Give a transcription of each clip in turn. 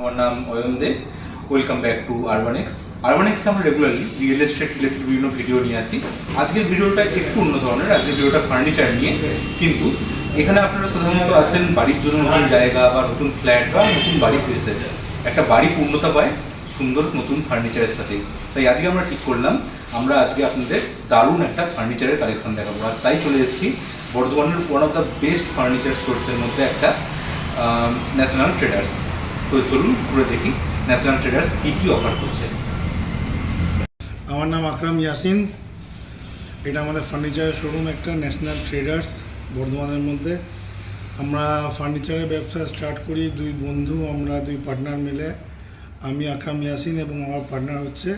আমার নাম Ayan Dey welcome back to Urbanex আরবানেক্সে আমরা রেগুলারলি রিয়েল এস্টেট রিলেটেড বিভিন্ন ভিডিও নিয়ে আসি। আজকের ভিডিওটা একটু অন্য ধরনের, আজকের ভিডিওটা ফার্নিচার নিয়ে। কিন্তু এখানে আপনারা সাধারণত আসেন বাড়ির জন্য নতুন জায়গা বা নতুন ফ্ল্যাট বা নতুন বাড়ি খুঁজতে। একটা বাড়ি পূর্ণতা পায়, সুন্দর নতুন ফার্নিচারের সাথে। তাই আজকে আমরা ঠিক করলাম, আমরা আজকে আপনাদের দারুণ একটা ফার্নিচারের কালেকশন দেখাবো। আর তাই চলে এসেছি বর্ধমানের one of the best furniture স্টোর্সের মধ্যে একটা ন্যাশনাল ট্রেডার্স তো চলুন ঘুরে দেখি ন্যাশনাল ট্রেডার্স কী কী অফার করছে। আমার নাম আকরাম ইয়াসিন। এটা আমাদের ফার্নিচারের শোরুম একটা ন্যাশনাল ট্রেডার্স বর্ধমানের মধ্যে। আমরা ফার্নিচারের ব্যবসা স্টার্ট করি দুই বন্ধু, আমরা দুই পার্টনার মিলে। আমি আকরাম ইয়াসিন এবং আমার পার্টনার হচ্ছে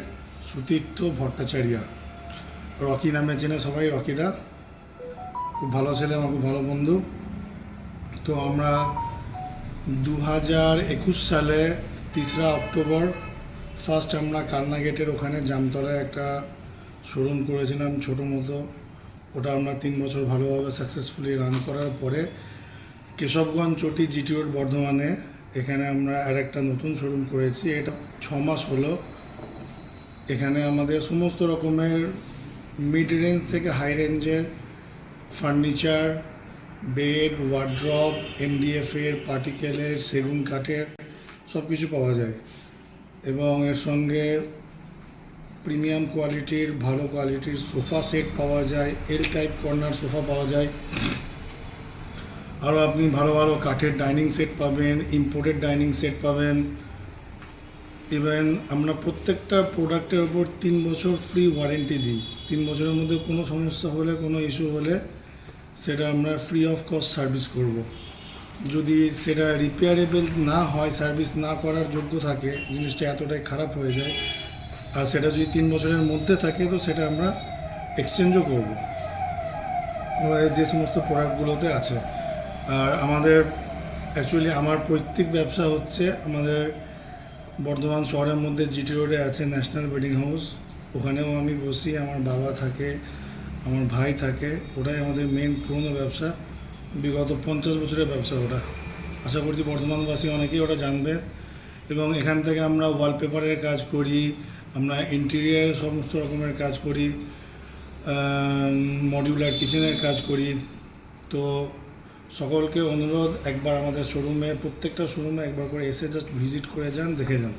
সুতীর্থ ভট্টাচার্যা। রকি নামে চেনে সবাই, রকিদা। খুব ভালো ছেলে, আমার খুব ভালো বন্ধু। তো আমরা দু হাজার একুশ সালে তিসরা অক্টোবর ফার্স্ট আমরা কালনা গেটের ওখানে জামতলায় একটা শোরুম করেছিলাম ছোটো মতো। ওটা আমরা তিন বছর ভালোভাবে সাকসেসফুলি রান করার পরে কেশবগঞ্জ চটি জিটি রোড বর্ধমানে এখানে আমরা আর একটা নতুন শোরুম করেছি। এটা ছ মাস হলো। এখানে আমাদের সমস্ত রকমের মিড রেঞ্জ থেকে হাই রেঞ্জের ফার্নিচার বেড, ওয়ার্ড্রপ, এমডিএফের পার্টিকেলের সেগুন কাঠের সব কিছু পাওয়া যায়। এবং এর সঙ্গে প্রিমিয়াম কোয়ালিটির, ভালো কোয়ালিটির সোফা সেট পাওয়া যায় এল টাইপ কর্নার সোফা পাওয়া যায়। আরও আপনি ভালো ভালো কাঠের ডাইনিং সেট পাবেন ইম্পোর্টেড ডাইনিং সেট পাবেন। ইভেন আমরা প্রত্যেকটা প্রোডাক্টের ওপর তিন বছর ফ্রি ওয়ারেন্টি দিই। তিন বছরের মধ্যে কোনো সমস্যা হলে, কোনো ইস্যু হলে সেটা আমরা ফ্রি অফ কস্ট সার্ভিস করব। যদি সেটা রিপেয়ারেবল না হয় সার্ভিস না করার যোগ্য থাকে, জিনিসটা এতটাই খারাপ হয়ে যায়, আর সেটা যদি তিন বছরের মধ্যে থাকে, তো সেটা আমরা এক্সচেঞ্জও করব। যে সমস্ত প্রোডাক্টগুলোতে আছে। আর আমাদের অ্যাকচুয়ালি আমার পৈতৃক ব্যবসা হচ্ছে আমাদের বর্ধমান শহরের মধ্যে জিটি রোডে আছে ন্যাশনাল ওয়েডিং হাউস ওখানেও আমি বসি, আমার বাবা থাকে। আমার ভাই থাকে, ওটাই আমাদের মেন পুরনো ব্যবসা। বিগত পঞ্চাশ বছরের ব্যবসা ওটা। আশা করছি বর্ধমানবাসী অনেকেই ওটা জানবে। এবং এখান থেকে আমরা ওয়ালপেপারের কাজ করি, আমরা ইন্টেরিয়ারের সমস্ত রকমের কাজ করি মডিউলার কিচেনের কাজ করি। তো সকলকে অনুরোধ, একবার আমাদের শোরুমে প্রত্যেকটা শোরুমে একবার করে এসে জাস্ট ভিজিট করে যান, দেখে যান।